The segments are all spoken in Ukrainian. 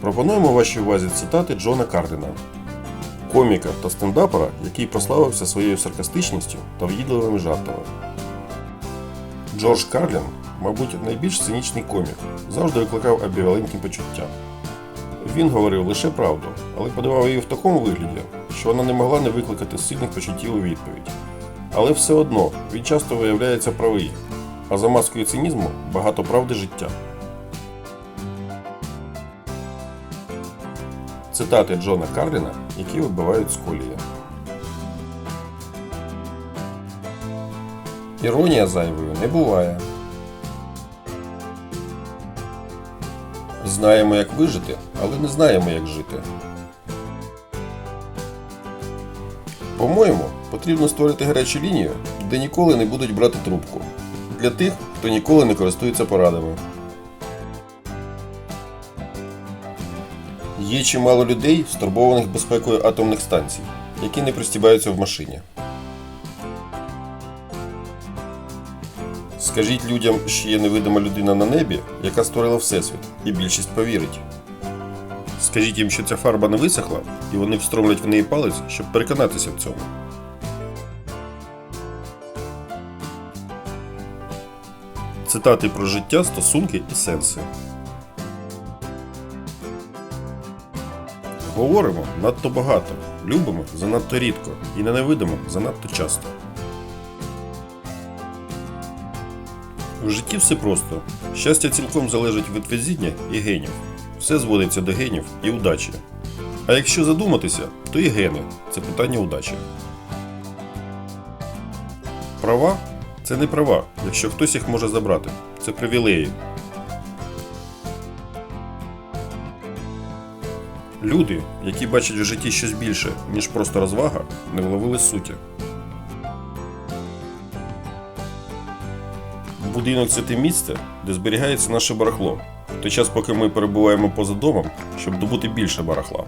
Пропонуємо вашій увазі цитати Джона Кардена, коміка та стендапера, який прославився своєю саркастичністю та в'їдливими жартами. Джордж Карлін, мабуть, найбільш цинічний комік, завжди викликав амбівалентні почуття. Він говорив лише правду, але подавав її в такому вигляді, що вона не могла не викликати сильних почуттів у відповідь. Але все одно він часто виявляється правий, а за маскою цинізму багато правди життя. Цитати Джона Карліна, які вибивають з колії. Іронія зайвою не буває. Знаємо, як вижити, але не знаємо, як жити. По-моєму, потрібно створити гарячу лінію, де ніколи не будуть брати трубку. Для тих, хто ніколи не користується порадами. Є чимало людей, стурбованих безпекою атомних станцій, які не пристібаються в машині. Скажіть людям, що є невидима людина на небі, яка створила Всесвіт, і більшість повірить. Скажіть їм, що ця фарба не висохла, і вони встромлять в неї палець, щоб переконатися в цьому. Цитати про життя, стосунки і сенси. Говоримо надто багато, любимо занадто рідко і ненавидимо занадто часто. У житті все просто. Щастя цілком залежить від везіння і генів. Все зводиться до генів і удачі. А якщо задуматися, то і гени це питання удачі. Права це не права, якщо хтось їх може забрати. Це привілеї. Люди, які бачать в житті щось більше, ніж просто розвага, не вловили суті. Будинок це те місце, де зберігається наше барахло, в той час, поки ми перебуваємо поза домом, щоб добути більше барахла.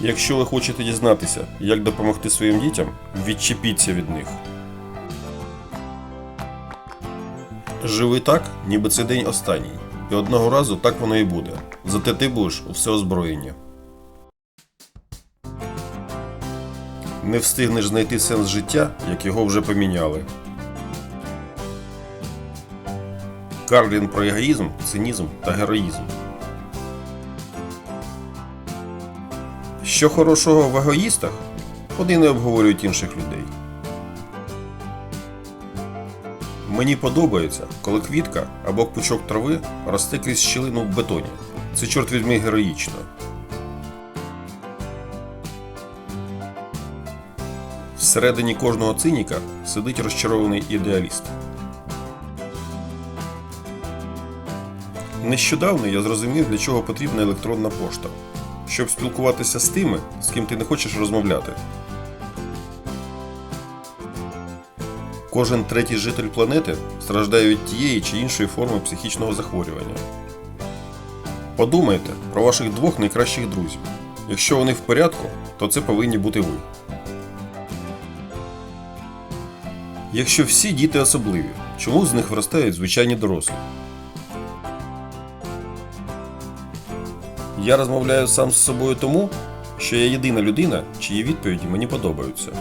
Якщо ви хочете дізнатися, як допомогти своїм дітям, відчепіться від них. Живи так, ніби це день останній, і одного разу так воно і буде. Зате ти будеш у всеозброєнні. Не встигнеш знайти сенс життя, як його вже поміняли. Карлін про егоїзм, цинізм та героїзм. Що хорошого в егоїстах, вони не обговорюють інших людей. Мені подобається, коли квітка або пучок трави росте крізь щілину в бетоні. Це чорт візьми героїчно. Всередині кожного циніка сидить розчарований ідеаліст. Нещодавно я зрозумів, для чого потрібна електронна пошта. Щоб спілкуватися з тими, з ким ти не хочеш розмовляти. Кожен третій житель планети страждає від тієї чи іншої форми психічного захворювання. Подумайте про ваших двох найкращих друзів. Якщо вони в порядку, то це повинні бути ви. Якщо всі діти особливі, чому з них виростають звичайні дорослі? Я розмовляю сам з собою тому, що я єдина людина, чиї відповіді мені подобаються.